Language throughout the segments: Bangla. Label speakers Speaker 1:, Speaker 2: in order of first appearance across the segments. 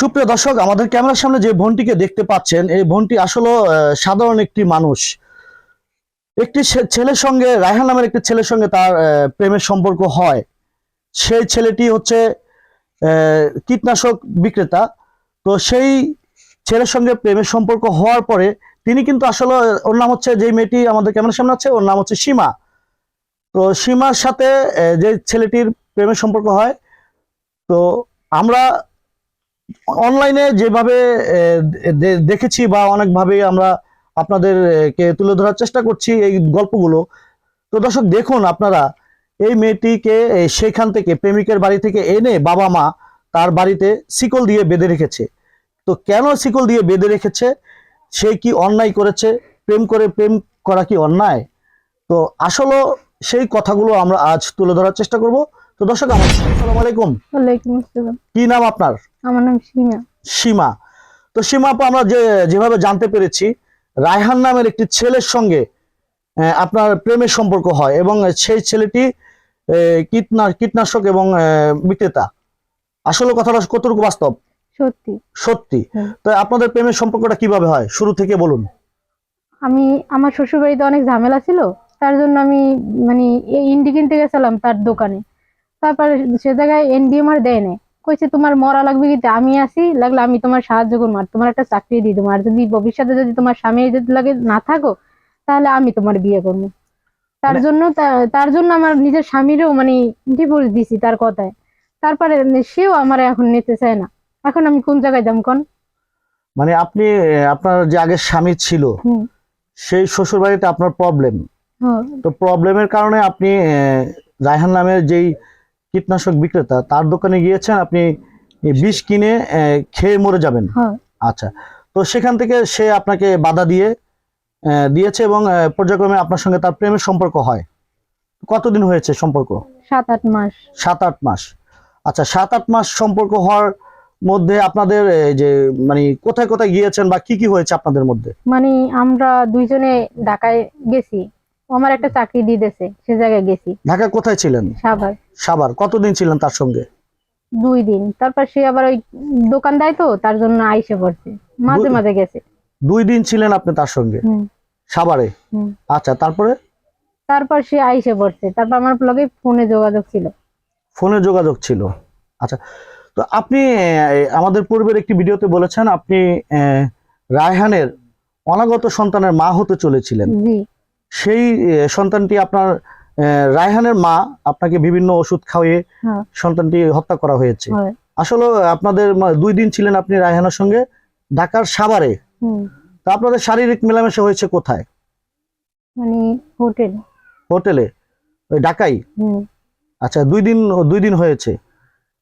Speaker 1: সুপ্রিয় দর্শক, আমাদের ক্যামেরার সামনে যে বোনটিকে দেখতে পাচ্ছেন, এই বোনটি আসলে সাধারণ একটি মানুষ। একটি ছেলের সঙ্গে, রায়হান নামের একটি ছেলের সঙ্গে তার প্রেমের সম্পর্ক হয়। সেই ছেলেটি হচ্ছে কীটনাশক বিক্রেতা। তো সেই ছেলের সঙ্গে প্রেমের সম্পর্ক হওয়ার পরে তিনি কিন্তু আসলে, ওর নাম হচ্ছে যে মেয়েটি আমাদের ক্যামেরার সামনে আছে, ওর নাম হচ্ছে সীমা। তো সীমার সাথে যে ছেলেটির প্রেমের সম্পর্ক হয়, তো আমরা অনলাইনে যেভাবে দেখেছি বা অনেকভাবে আমরা আপনাদেরকে তুলে ধরার চেষ্টা করছি এই গল্পগুলো। তো দর্শক দেখুন আপনারা এই মেয়েটিকে সেখান থেকে প্রেমিকের বাড়ি থেকে এনে বাবা মা তার বাড়িতে শিকল দিয়ে বেঁধে রেখেছে। তো কেন শিকল দিয়ে বেঁধে রেখেছে? সে কি অন্যায় করেছে? প্রেম করে প্রেম করা কি অন্যায়? তো আসলে সেই কথাগুলো আমরা আজ তুলে ধরার চেষ্টা করব। তো দর্শক আমার আসসালামু আলাইকুম।
Speaker 2: ওয়ালাইকুম আসসালাম।
Speaker 1: কি নাম আপনার?
Speaker 2: আমার নাম সীমা।
Speaker 1: সীমা। তো সীমা আপু আমরা যে যেভাবে জানতে পেরেছি রায়হান নামের একটি ছেলের সঙ্গে আপনার প্রেমের সম্পর্ক হয় এবং সেই ছেলেটি কীটনাশক এবং বিক্রেতা। আসলে কথাটা কতটুকু বাস্তব?
Speaker 2: সত্যি।
Speaker 1: সত্যি। তো আপনাদের প্রেমের সম্পর্কটা কীভাবে হয়? শুরু থেকে বলুন।
Speaker 2: আমি আমার শ্বশুর বাড়িতে অনেক ঝামেলা ছিল তার জন্য আমি মানে ইন্ডি কিনতে গেছিলাম তার দোকানে। তারপরে সে জায়গায় এনডিএমআর দেয় না কইছে তোমার মরা লাগবে কি আমি আসি লাগলে আমি তোমার সাহায্য করব। আর তোমার একটা চাকরি দিই তোমার যদি ভবিষ্যতে যদি তোমার স্বামী যদি লাগে না থাকো তাহলে আমি তোমার বিয়ে করব। তার
Speaker 1: মানে-
Speaker 2: জন্য তার জন্য আমার নিজের স্বামীরও মানে ডিভোর্স দিছি তার কথায়। তারপরে সেও আমার এখন নিতে চায় না। এখন আমি কোন জায়গায় যাম কোন?
Speaker 1: মানে আপনি আপনার যে আগের স্বামী ছিল সেই শ্বশুর বাড়িতে আপনার প্রবলেম তো প্রবলেমের কারণে আপনি রায়হান নামের যেই কীটনাশক বিক্রেতা তার দোকানে গিয়েছেন আপনি বিষ কিনে খেয়ে মরে যাবেন।
Speaker 2: হ্যাঁ।
Speaker 1: আচ্ছা তো সেখান থেকে সে আপনাকে বাধা দিয়ে দিয়েছে এবং পর্যায়ক্রমে আপনার সঙ্গে তার প্রেমের সম্পর্ক হয়। কতদিন হয়েছে সম্পর্ক?
Speaker 2: সাত আট মাস।
Speaker 1: সাত আট মাস। আচ্ছা সাত আট মাস সম্পর্ক হওয়ার মধ্যে আপনাদের যে মানে কোথায় কোথায় গিয়েছেন বা কি কি হয়েছে আপনাদের মধ্যে?
Speaker 2: মানে আমরা দুইজনে ঢাকায় গেছি। আমার একটা চাকরি দিয়ে দিয়েছে সে জায়গায় গেছি।
Speaker 1: ঢাকায় কোথায় ছিলেন?
Speaker 2: সাভার।
Speaker 1: সাভার। কতদিন ছিলেন তার সঙ্গে?
Speaker 2: দুই দিন। তারপর সে আবার ওই দোকান দেয় তো তার জন্য আইসে পড়ছে। মাঝে মাঝে গেছে।
Speaker 1: দুই দিন ছিলেন আপনি তার সঙ্গে? সাভারে? আচ্ছা তারপরে?
Speaker 2: তারপর সে আইসে পড়ছে। তারপর আমার লগে ফোনে যোগাযোগ ছিল।
Speaker 1: ফোনে যোগাযোগ ছিল। আচ্ছা তো আপনি আমাদের পূর্বের একটি ভিডিওতে বলেছেন আপনি রায়হানের অনাগত সন্তানের মা হতে চলেছিলেন।
Speaker 2: জি।
Speaker 1: সেই সন্তানটি আপনার রায়হানের মা আপনাকে বিভিন্ন ওষুধ খাওয়িয়ে
Speaker 2: হ্যাঁ।
Speaker 1: সন্তানটি হত্যা করা হয়েছে। আসলে আপনাদের দুই দিন ছিলেন আপনি রায়হানের সঙ্গে ঢাকার সাভারে। তা আপনাদের শারীরিক মেলামেশা হয়েছে কোথায়?
Speaker 2: মানে হোটেল।
Speaker 1: হোটেলে? ওই ঢাকাই? আচ্ছা দুই দিন দুই দিন হয়েছে।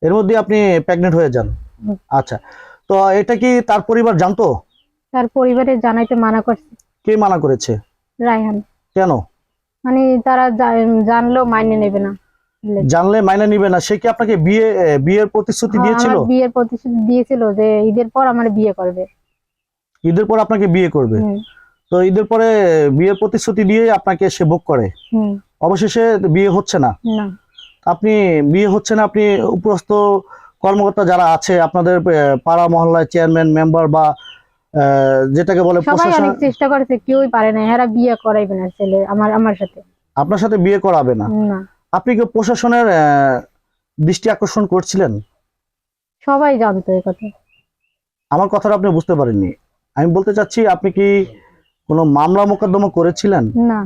Speaker 1: এর মধ্যে আপনি প্রেগনেন্ট হয়ে যান। আচ্ছা তো এটা কি তার পরিবার জানতো?
Speaker 2: তার পরিবারে জানাইতে মানা করছে।
Speaker 1: কে মানা করেছে?
Speaker 2: রায়হান।
Speaker 1: কেন?
Speaker 2: মানে তারা জা- জানলেও মাইনে নেবে না।
Speaker 1: জানলে মাইনে নিবে না সে কি আপনাকে বিয়ে বিয়ের প্রতিশ্রুতি
Speaker 2: হ্যাঁ,
Speaker 1: দিয়েছিল?
Speaker 2: বিয়ের প্রতিশ্রুতি দিয়েছিল যে ঈদের পর আমার বিয়ে করবে।
Speaker 1: ঈদের পর আপনাকে বিয়ে করবে? তো ঈদের পরে বিয়ের প্রতিশ্রুতি দিয়ে আপনাকে সে ভোগ করে? অবশেষে বিয়ে হচ্ছে না?
Speaker 2: না।
Speaker 1: আপনি বিয়ে হচ্ছে না আপনি উপরস্থ কর্মকর্তা যারা আছে আপনাদের পাড়া মহল্লায় চেয়ারম্যান মেম্বার বা যেটাকে বলে
Speaker 2: সবাই অনেক চেষ্টা করেছে কেউই পারে না। এরা বিয়ে করাইবে না ছেলে আমার আমার সাথে।
Speaker 1: আপনার সাথে বিয়ে করাবে না?
Speaker 2: না।
Speaker 1: আপনি কি প্রশাসনের দৃষ্টি আকর্ষণ করছিলেন?
Speaker 2: সবাই জানতো এই কথা।
Speaker 1: আমার কথাটা আপনি বুঝতে পারেননি। আমি বলতে চাচ্ছি আপনি কি কোনো মামলা মোকদ্দমা করেছিলেন?
Speaker 2: না।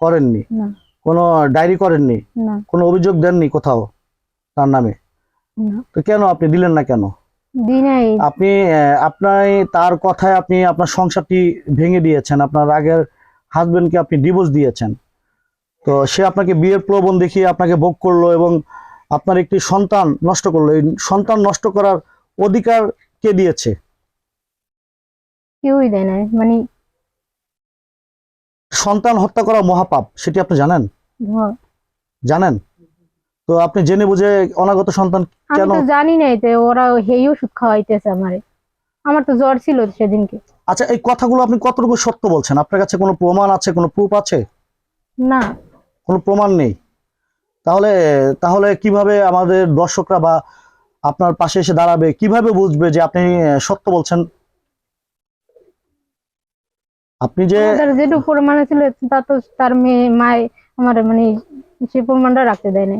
Speaker 1: করেননি?
Speaker 2: না।
Speaker 1: কোনো ডায়েরি করেননি?
Speaker 2: না।
Speaker 1: কোনো অভিযোগ দেননি কোথাও তার নামে?
Speaker 2: না।
Speaker 1: তো কেন আপনি দিলেন না কেন? আপনি আপনার তার কথায় আপনি আপনার সংসারটি ভেঙে দিয়েছেন আপনার আগের হাজবেন্ডকে আপনি ডিভোর্স দিয়েছেন। তো সে আপনাকে বিয়ের প্রলোভন দেখিয়ে আপনাকে ভোগ করল এবং আপনার একটি সন্তান নষ্ট করল। এই সন্তান নষ্ট করার অধিকার কে দিয়েছে?
Speaker 2: কেউই দেয় না মানে
Speaker 1: সন্তান হত্যা করা মহাপাপ সেটি আপনি জানেন? জানেন? তো আপনি জেনে বুঝে অনাগত সন্তান
Speaker 2: আমি
Speaker 1: কেন?
Speaker 2: তো জানি নাই যে ওরা হেই ওষুধ খাওয়াইতেছে আমারে। আমার তো জ্বর ছিল সেদিনকে।
Speaker 1: আচ্ছা এই কথাগুলো আপনি কতটুকু সত্য বলছেন? আপনার কাছে কোনো প্রমাণ আছে কোনো প্রুফ আছে?
Speaker 2: না।
Speaker 1: কোনো প্রমাণ নেই? তাহলে তাহলে কীভাবে আমাদের দর্শকরা বা আপনার পাশে এসে দাঁড়াবে? কীভাবে বুঝবে যে আপনি সত্য বলছেন? আপনি যে
Speaker 2: যেটুকু প্রমাণ ছিল তা তো তার মেয়ে মায় আমার মানে সে প্রমাণটা রাখতে দেয় না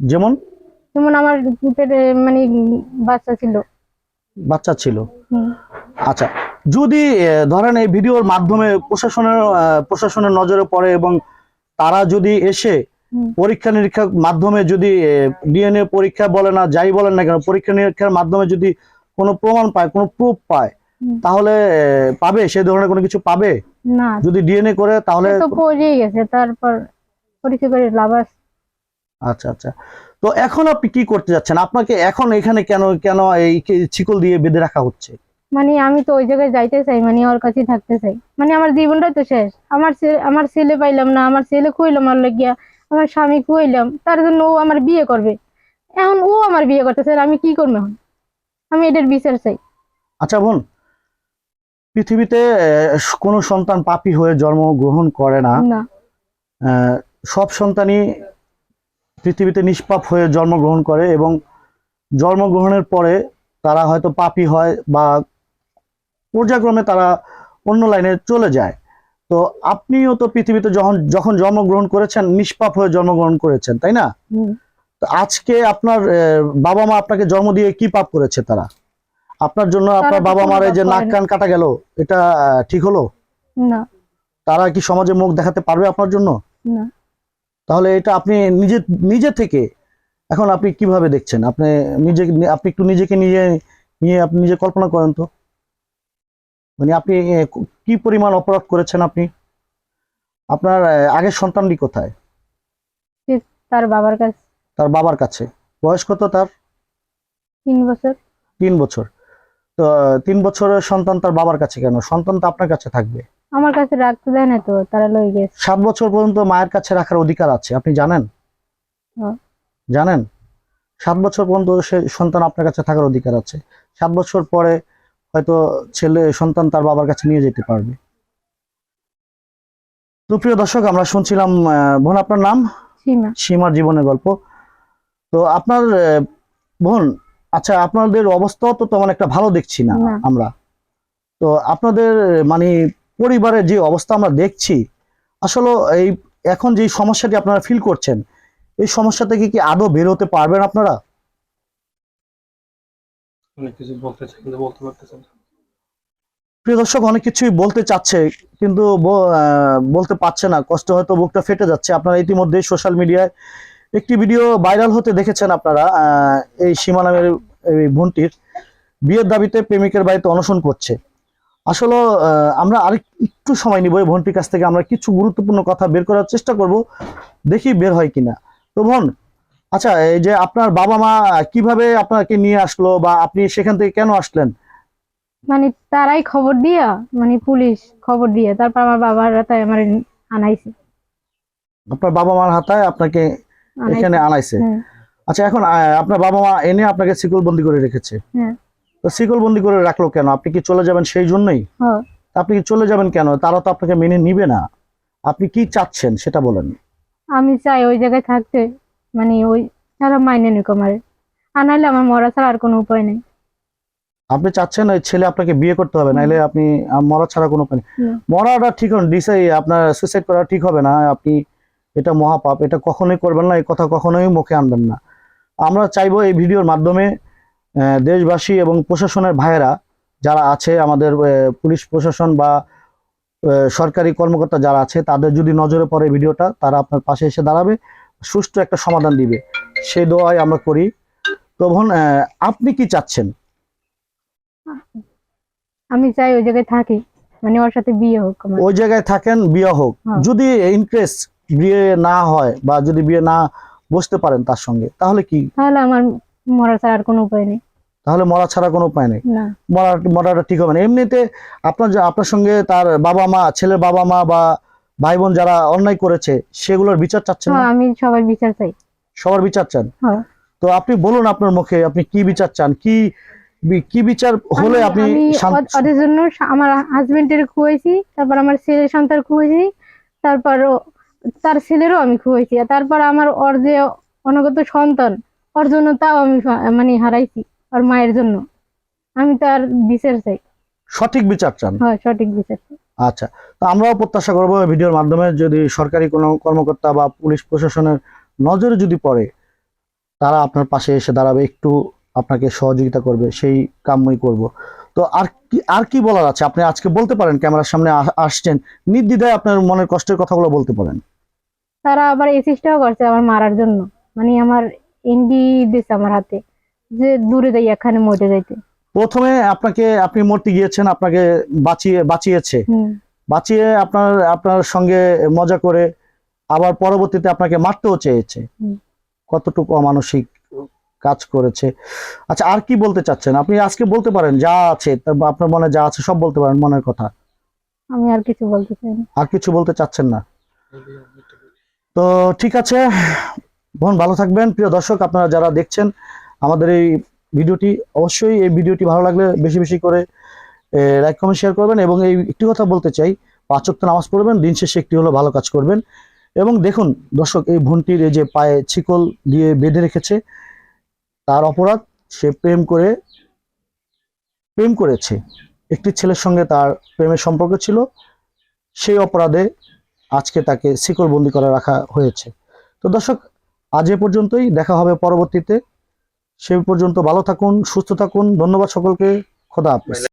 Speaker 1: যেমন?
Speaker 2: যেমন আমার পেটে মানে বাচ্চা ছিল।
Speaker 1: বাচ্চা ছিল। আচ্ছা যদি ধরেন এই ভিডিওর মাধ্যমে প্রশাসনের প্রশাসনের নজরে পড়ে এবং তারা যদি এসে পরীক্ষা নিরীক্ষার মাধ্যমে যদি ডিএনএ পরীক্ষা বলে না যাই বলেন না কেন পরীক্ষা নিরীক্ষার মাধ্যমে যদি কোনো প্রমাণ পায় কোনো প্রুফ পায় তাহলে পাবে? সে ধরনের কোনো কিছু পাবে?
Speaker 2: না।
Speaker 1: যদি ডিএনএ করে তাহলে
Speaker 2: তো পড়েই গেছে তারপর পরীক্ষা করে লাভ আছে।
Speaker 1: আচ্ছা আচ্ছা। তো এখন আপনি কি করতে যাচ্ছেন? আপনাকে এখন এখানে কেন কেন এই শিকল দিয়ে বেঁধে রাখা হচ্ছে?
Speaker 2: মানে আমি তো ওই জায়গায় যাইতে চাই মানে ওর কাছে থাকতে চাই। মানে আমার জীবনটাই তো শেষ। আমার আমার ছেলে পাইলাম না আমার ছেলে খুইলাম আর লাগিয়া আমার স্বামী খুইলাম তার জন্য ও আমার বিয়ে করবে। এখন ও আমার বিয়ে করতে চাই আমি কি করব এখন? আমি এটার বিচার চাই।
Speaker 1: আচ্ছা বোন পৃথিবীতে কোনো সন্তান পাপী হয়ে জন্মগ্রহণ করে না। সব সন্তানই পৃথিবীতে নিষ্পাপ হয়ে জন্মগ্রহণ করে এবং জন্মগ্রহণের পরে তারা হয়তো পাপি হয় বা পর্যায়ক্রমে তারা অন্য লাইনে চলে যায়। তো আপনিও তো পৃথিবীতে যখন যখন জন্মগ্রহণ করেছেন নিষ্পাপ হয়ে জন্মগ্রহণ করেছেন তাই না? তো আজকে আপনার বাবা মা আপনাকে জন্ম দিয়ে কি পাপ করেছে তারা? আপনার জন্য আপনার বাবা মার এই যে নাক। কান কাটা গেল এটা ঠিক হলো?
Speaker 2: না।
Speaker 1: তারা কি সমাজে মুখ দেখাতে পারবে আপনার জন্য?
Speaker 2: না।
Speaker 1: তাহলে এটা আপনি নিজে নিজে থেকে এখন আপনি কীভাবে দেখছেন? আপনি নিজে আপনি একটু নিজেকে নিজে নিয়ে আপনি নিজে কল্পনা করেন তো। মানে আপনি কি পরিমাণ অপরাধ করেছেন আপনি? আপনার আগের সন্তানটি কোথায়?
Speaker 2: তার বাবার কাছে।
Speaker 1: তার বাবার কাছে। বয়স কত তার?
Speaker 2: তিন বছর।
Speaker 1: তিন বছর। তো তিন বছরের সন্তান তার বাবার কাছে কেন? সন্তান তো আপনার কাছে থাকবে।
Speaker 2: আমার কাছে রাখতে দেয় না তো তারা লই গেছে।
Speaker 1: সাত বছর পর্যন্ত মায়ের কাছে রাখার অধিকার আছে আপনি জানেন?
Speaker 2: হ্যাঁ।
Speaker 1: জানেন? সাত বছর পর্যন্ত সে সন্তান আপনার কাছে থাকার অধিকার আছে। সাত বছর পরে হয়তো ছেলে সন্তান তার বাবার কাছে নিয়ে যেতে পারবে। তো প্রিয় দর্শক আমরা শুনছিলাম বোন আপনার নাম?
Speaker 2: সীমা।
Speaker 1: সীমার জীবনের গল্প। তো আপনার বোন আচ্ছা আপনাদের অবস্থা তো তেমন একটা ভালো দেখছি না। আমরা। তো আপনাদের মানে পরিবারের যে অবস্থা আমরা দেখছি আসলে এই এখন যে সমস্যাটি আপনারা ফিল করছেন এই সমস্যা থেকে কি আদৌ বের হতে পারবেন আপনারা?
Speaker 3: অনেক কিছু বলতে চাই কিন্তু বলতে পারতেছেন
Speaker 1: প্রিয় দর্শক অনেক কিছুই বলতে চাচ্ছে কিন্তু বলতে পারছে না কষ্ট হয়তো বুকটা ফেটে যাচ্ছে। আপনারা ইতিমধ্যে সোশ্যাল মিডিয়ায় একটি ভিডিও ভাইরাল হতে দেখেছেন আপনারা আহ, এই সীমা নামের এই বোনটির বিয়ের দাবিতে প্রেমিকের বাড়িতে অনশন করছে। আসলে আমরা আর একটু সময় নিব এই বোনটির কাছ থেকে। আমরা কিছু গুরুত্বপূর্ণ কথা বের করার চেষ্টা করব দেখি বের হয় কিনা। তো বোন আচ্ছা এই যে আপনার বাবা মা কীভাবে আপনাকে নিয়ে আসলো বা আপনি সেখান থেকে কেন আসলেন?
Speaker 2: মানে তারাই খবর দিয়া মানে পুলিশ খবর দিয়ে তারপর আমার বাবারা তাই আমার আনাইছে।
Speaker 1: আপনার বাবা মার হাতায় আপনাকে এখানে আনাইছে।
Speaker 2: হ্যাঁ।
Speaker 1: আচ্ছা এখন আপনার বাবা মা এনে আপনাকে শিকল বন্দি করে রেখেছে।
Speaker 2: হ্যাঁ।
Speaker 1: তো শিকল বন্দি করে রাখল কেন? আপনি কি চলে যাবেন সেই জন্যই?
Speaker 2: হ্যাঁ।
Speaker 1: আপনি কি চলে যাবেন কেন? তারা তো আপনাকে মেনে নিবে না। আপনি কি চাচ্ছেন সেটা বলেন।
Speaker 2: আমি চাই ওই জায়গায় থাকতে মানে ওই তারা মাইনে নিক আমার। আর নাহলে আমার মরা ছাড়া আর কোনো উপায় নেই।
Speaker 1: আপনি চাচ্ছেন ওই ছেলে আপনাকে বিয়ে করতে হবে নাহলে আপনি মরা ছাড়া কোনো উপায় নেই। মরাটা ঠিক হন ডিসাই আপনার সুইসাইড করা ঠিক হবে না। আপনি এটা মহাপাপ এটা কখনোই করবেন না এই কথা কখনোই মুখে আনবেন না। আমরা চাইব এই ভিডিওর মাধ্যমে দেশবাসী এবং প্রশাসনের ভাইয়েরা যারা আছে আমাদের পুলিশ প্রশাসন বা সরকারি কর্মকর্তা যারা আছে তাদের যদি নজরে পড়ে ভিডিওটা তারা আপনার পাশে এসে দাঁড়াবে সুষ্ঠু একটা সমাধান দিবে। সেই দোয়াই আমরা করি। তো বোন আহ, আপনি কি চাচ্ছেন?
Speaker 2: আমি চাই ওই জায়গায় থাকি। মানে ওর সাথে বিয়ে হোক
Speaker 1: ওই জায়গায় থাকেন বিয়ে হোক।
Speaker 2: হ্যাঁ।
Speaker 1: যদি ইন্টারেস্ট বিয়ে না হয় বা যদি বিয়ে না বসতে পারেন তার সঙ্গে তাহলে কি?
Speaker 2: তাহলে আমার মরা ছাড়া আর কোনো উপায় নেই।
Speaker 1: তাহলে মরা ছাড়া কোনো উপায় নেই? মরা মরাটা ঠিক হবে না। এমনিতে আপনার আপনার সঙ্গে তার বাবা মা ছেলের বাবা মা বা ভাই বোন যারা অন্যায় করেছে সেগুলোর বিচার চাচ্ছেন না?
Speaker 2: হ্যাঁ, আমি সবার বিচার চাই।
Speaker 1: সবার বিচার চান?
Speaker 2: হ্যাঁ।
Speaker 1: তো আপনি বলুন আপনার মুখে আপনি কি বিচার চান? কি কি বিচার হলে আপনি
Speaker 2: ওদের জন্য আমার হাজবেন্ডের খুয়াইছি তারপর আমার ছেলে সন্তান খুয়াইছি তারপর তার ছেলেরও আমি খুয়াইছি আর তারপর আমার ওর যে অনাগত সন্তান ওর জন্য তাও আমি মানে হারাইছি আর মায়ের জন্য। আমি তো আর বিচার চাই।
Speaker 1: সঠিক বিচার চান?
Speaker 2: হয় সঠিক বিচার
Speaker 1: আচ্ছা তো আমরাও প্রত্যাশা করব এই ভিডিওর মাধ্যমে যদি সরকারি কোনো কর্মকর্তা বা পুলিশ প্রশাসনের নজরে যদি পড়ে তারা আপনার পাশে এসে দাঁড়াবে একটু আপনাকে সহযোগিতা করবে সেই কামই করব। তো আর কি আর কি বলার আছে? আপনি আজকে বলতে পারেন ক্যামেরার সামনে আসছেন। নির্দ্বিধায় আপনার মনের কষ্টের কথাগুলো বলতে পারেন।
Speaker 2: তারা আবার এই চেষ্টাও করছে আমার মারার জন্য। মানে আমার আমার হাতে যে দূরে যাই এখানে মরে যাইতে।
Speaker 1: প্রথমে আপনাকে আপনি মরতে গিয়েছেন আপনাকে বাঁচিয়ে বাঁচিয়েছে। বাঁচিয়ে আপনার আপনার সঙ্গে মজা করে আবার পরবর্তীতে আপনাকে মারতেও চেয়েছে। কতটুকু অমানসিক কাজ করেছে। আচ্ছা আর কি বলতে চাচ্ছেন? আপনি আজকে বলতে পারেন যা আছে আপনার মনে যা আছে সব বলতে পারেন মনের কথা।
Speaker 2: আমি আর কিছু বলতে চাই
Speaker 1: আর কিছু বলতে চাচ্ছেন না? তো ঠিক আছে বোন, ভালো থাকবেন। প্রিয় দর্শক, আপনারা যারা দেখছেন আমাদের এই ভিডিওটি, অবশ্যই এই ভিডিওটি ভালো লাগলে বেশি বেশি করে লাইক কমেন্ট শেয়ার করবেন। এবং এই একটি কথা বলতে চাই, পাঁচ ওয়াক্ত নামাজ পড়বেন, দিন শেষে একটি হলো ভালো কাজ করবেন। এবং দেখুন, দর্শক, এই বোনটির এই যে পায়ে ছিকল দিয়ে বেঁধে রেখেছে, তার অপরাধ সে প্রেম করে, প্রেম করেছে। একটি ছেলের সঙ্গে তার প্রেমের সম্পর্ক ছিল, সেই অপরাধে আজকে তাকে শিকলবন্দি করে রাখা হয়েছে। তো দর্শক আজ এ পর্যন্তই, দেখা হবে পরবর্তীতে। সে পর্যন্ত ভালো থাকুন, সুস্থ থাকুন, ধন্যবাদ সকলকে, খোদা হাফেজ।